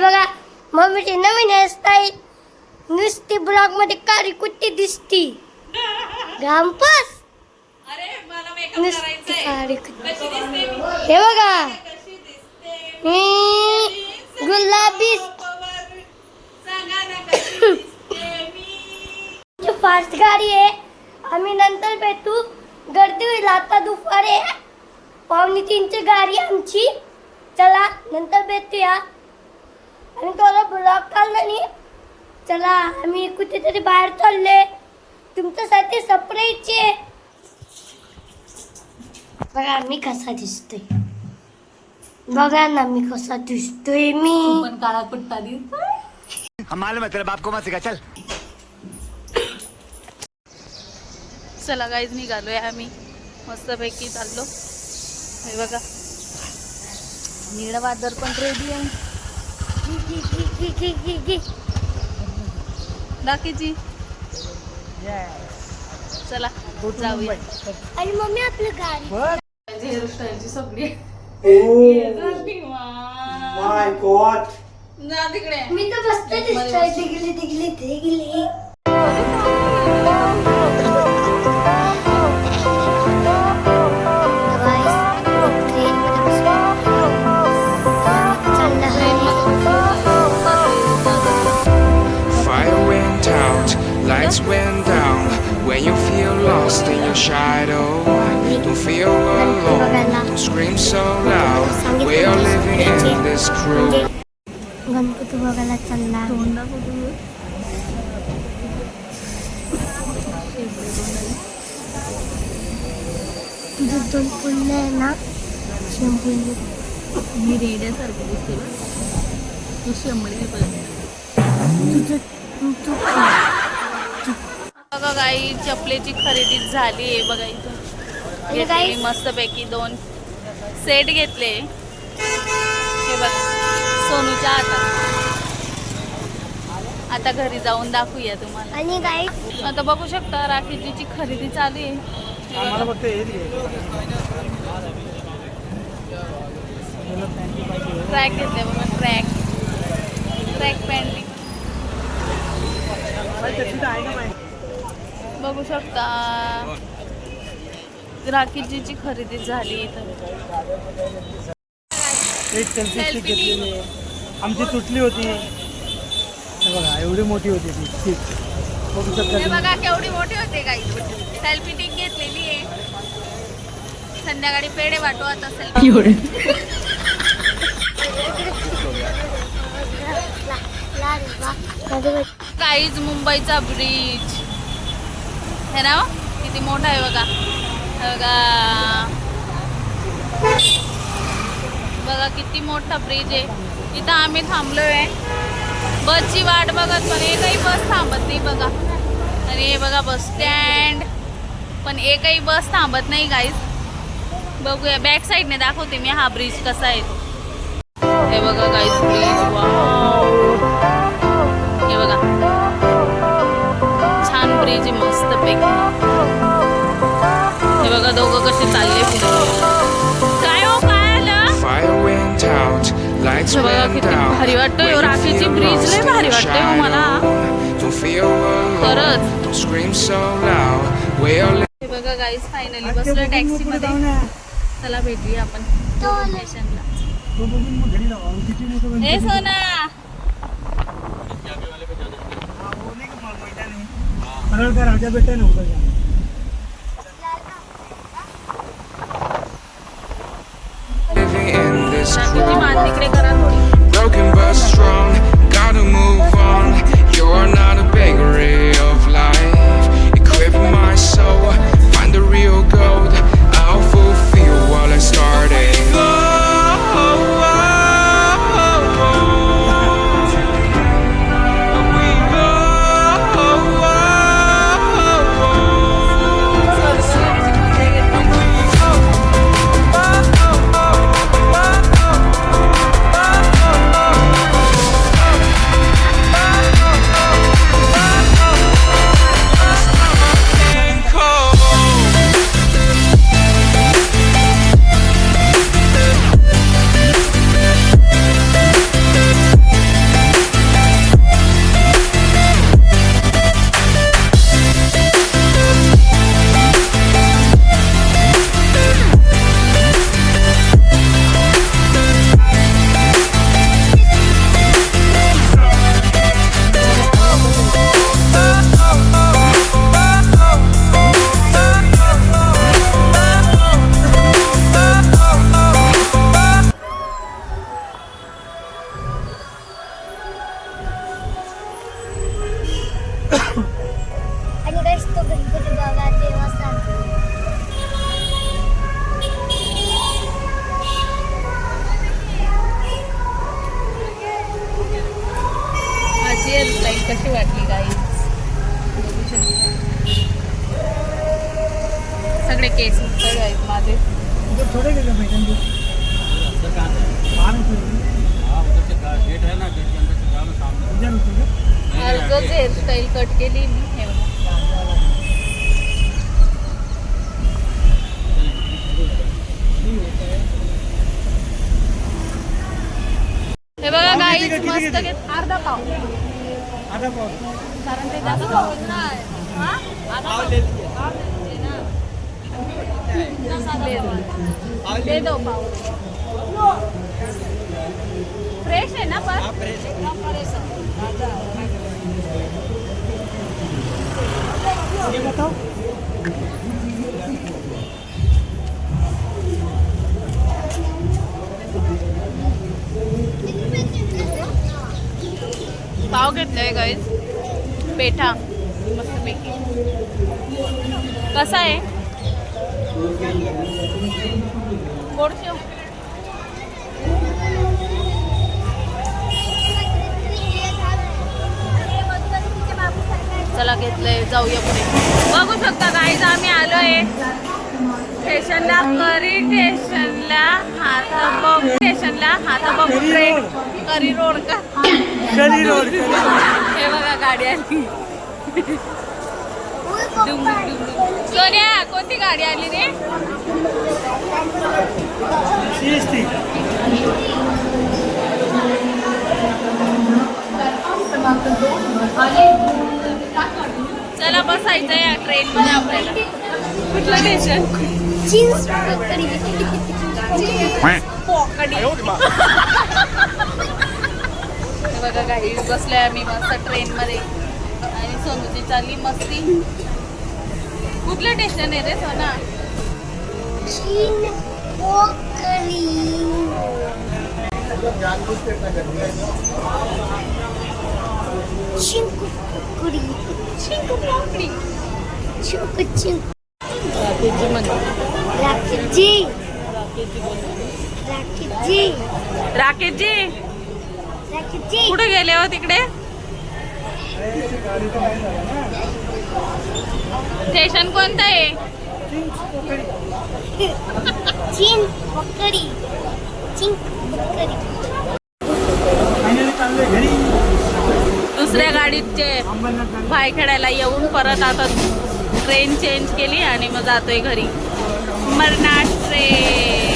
बघा मम्मीची नवीन हेअरस्टाईल नुसती ब्लॉगमध्ये काळी कुट्टी दिसती. मेकअप नुसती काळी कुट्टी. हे बघा. मी? गुलाबी. फास्ट गाडी आहे. आम्ही नंतर भेटू. गर्दी होईल आता दुपारी. पावणे तीनची गाडी आमची. चला नंतर भेटूया. आणि थोडा ब्लॉग काढला नाही. चला आम्ही कुठेतरी बाहेर चालले. तुमच्यासाठी आहे. बघा मी कसा दिसतोय. बघा ना मी कसा दिसतोय मी. पण काळा कुट्टा दिसतोय. हम मालूम है तेरे बाप को मत सिखा चल. चला गाईज निघालोय आम्ही. मस्तपैकी चाललो. हे बघा. निळं वादर पण रेडी आहे. दाखीची. चला जाऊया. आणि मम्मी आपलं गाडी. हेअरस्टाईलची सगळी. माय गॉड ना तिकडे. मी तर मस्त दिसतोय. दिगली दिगली दिगली. lights went down. When you feel lost in your shadow Don't feel alone. Don't scream so loud. We are living in this crew. बघा गाई चपलेची खरेदी झाली आहे बघा इथं. घेतली guys- मस्तपैकी दोन सेट घेतले. हे बघा सोनूच्या हातात. आता घरी जाऊन दाखवूया तुम्हाला. आणि गाई आता बघू शकता राखीची खरेदी चालू आहे. ट्रॅक घेतले बघा ट्रॅक ट्रॅक पॅन्ट आहे का माहिती बघू शकता. राखीची खरेदी झाली इथं. एक सेल्फी घेतलेली आमची तुटली होती. हे बघा एवढी मोठी होती ती. स्टिक बघू शकता हे तुम्ही. बघा केवढी मोठी होते काही सेल्फी टिक घेतलेली आहे. संध्याकाळी पेढे वाटू आता सेल्फी काहीच मुंबईचा ब्रिज हे ना हो, किती मोठा आहे बघा. बघा. बघा किती मोठा ब्रिज आहे. इथं आम्ही थांबलोय. बसची वाट बघत पण एकही बस थांबत नाही बघा. आणि हे बघा बस स्टँड पण एकही बस थांबत नाही गाईज बघूया. बॅक साईडने दाखवते मी हा ब्रिज कसा आहे तो. हे बघा गाईज ब्रिज वा हे बघा दोघं कसे चालले काय हो काय आलं Fire went out, lights बघा went किती. भारी वाटतंय राखीची feel ब्रिज लय भारी वाटतंय हो मला. खरंच. Don't scream so loud. We are living. हे बघा गाईज फायनली बसलो टॅक्सी मध्ये चला भेटूया आपण स्टेशनला. ए सोना आहे? परळ का राजा बेटा नव्हता का? living in this राखीची cruel मान तिकडे करा थोडी Broken but strong, सगळे केस सगळे आहेत माझे. थोड़े के मैडम जी पानी गेट है ना गेट के अंदर से जाओ ना सामने इधर उतरो अर्धच हेअरस्टाईल कट केली मी हे बघा. गाईच मस्त अर्धा पाव. आधा पाव. कारण ते जास्त नाही. दे दो. पाव फ्रेश है ना पर फ्रेश ये बताओ पाव घेतलाय गाईज पेठा मस्तपैकी कसा आहे गोडशेव चला घेतलंय जाऊया पुढे. बघू शकता गाईज आम्ही आलोय. स्टेशनला करी स्टेशनला हाता बघ. स्टेशनला हाता बघ करी ट्रेन. करी रोड का? शनी रोड हे बघा गाडी आली. सोन्या कोणती गाडी आली रे? चला बसायचं या ट्रेन मध्ये आपल्याला. कुठलं स्टेशन जीन्स हे बघा गाडी बसलोय आम्ही मस्त ट्रेन मध्ये. सोनूची चालली मस्ती. कुठलं स्टेशन आहे रे सोना? चीन पोकडी चिंकू राकेशजी. राकेशजी. राकेशजी. राकेशजी. कुठे गेले हो तिकडे? स्टेशन कोणतं आहे? दुसऱ्या गाडीचे भाई खेळायला येऊन परत आता ट्रेन चेंज केली आणि मग जातोय घरी. मरनाट ट्रेन